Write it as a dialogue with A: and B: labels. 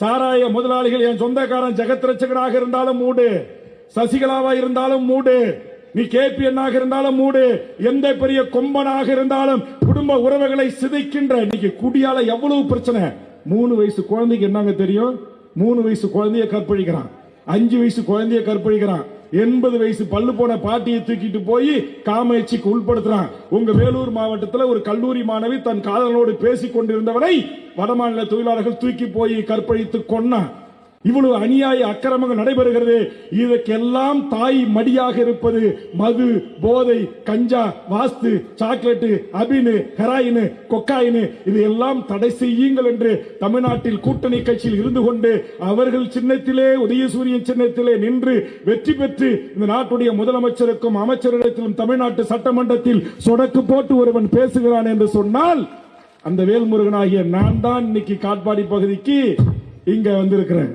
A: சாராய முதலாளிகள் என் சொந்தக்காரன் ஜெகத்ரட்சகனாக இருந்தாலும் மூடு. சசிகலாவா இருந்தாலும் மூடு. நீ கேபி என்னாக இருந்தாலும் மூடு. எந்த பெரிய கொம்பனாக இருந்தாலும் குடும்ப உறவுகளை சிதைக்கின்ற இன்னைக்கு குடியால எவ்வளவு பிரச்சனை? மூணு வயசு குழந்தைக்கு என்னங்க தெரியும்? மூணு வயசு குழந்தைய கற்பழிக்கிறான். அஞ்சு வயசு குழந்தைய கற்பழிக்கிறான். எண்பது வயசு பல்லு போன பாட்டியை தூக்கிட்டு போய் காமேட்சிக்கு உள்படுத்துறான். உங்க வேலூர் மாவட்டத்தில் ஒரு கல்லூரி மாணவி தன் காதலனோடு பேசிக் கொண்டிருந்தவரை வடமாநில தொழிலாளர்கள் தூக்கி போய் கற்பழித்து கொன்னான். இவ்வளவு அநியாய அக்கிரமங்கள் நடைபெறுகிறது. இதற்கெல்லாம் தாய் மடியாக இருப்பது மது போதை கஞ்சா வாஸ்து சாக்லேட்டு அபினு ஹெராயின் கொக்காயின் இது எல்லாம் தடை செய்யுங்கள் என்று தமிழ்நாட்டில் கூட்டணி கட்சியில் இருந்து கொண்டு அவர்கள் சின்னத்திலே உதயசூரியன் சின்னத்திலே நின்று வெற்றி பெற்று இந்த நாட்டுடைய முதலமைச்சருக்கும் அமைச்சரிடத்திலும் தமிழ்நாட்டு சட்டமன்றத்தில் சொடக்கு போட்டு ஒருவன் பேசுகிறான் என்று சொன்னால் அந்த வேல்முருகனாகிய நான் தான் இன்னைக்கு காட்பாடி பகுதிக்கு இங்க வந்திருக்கிறேன்.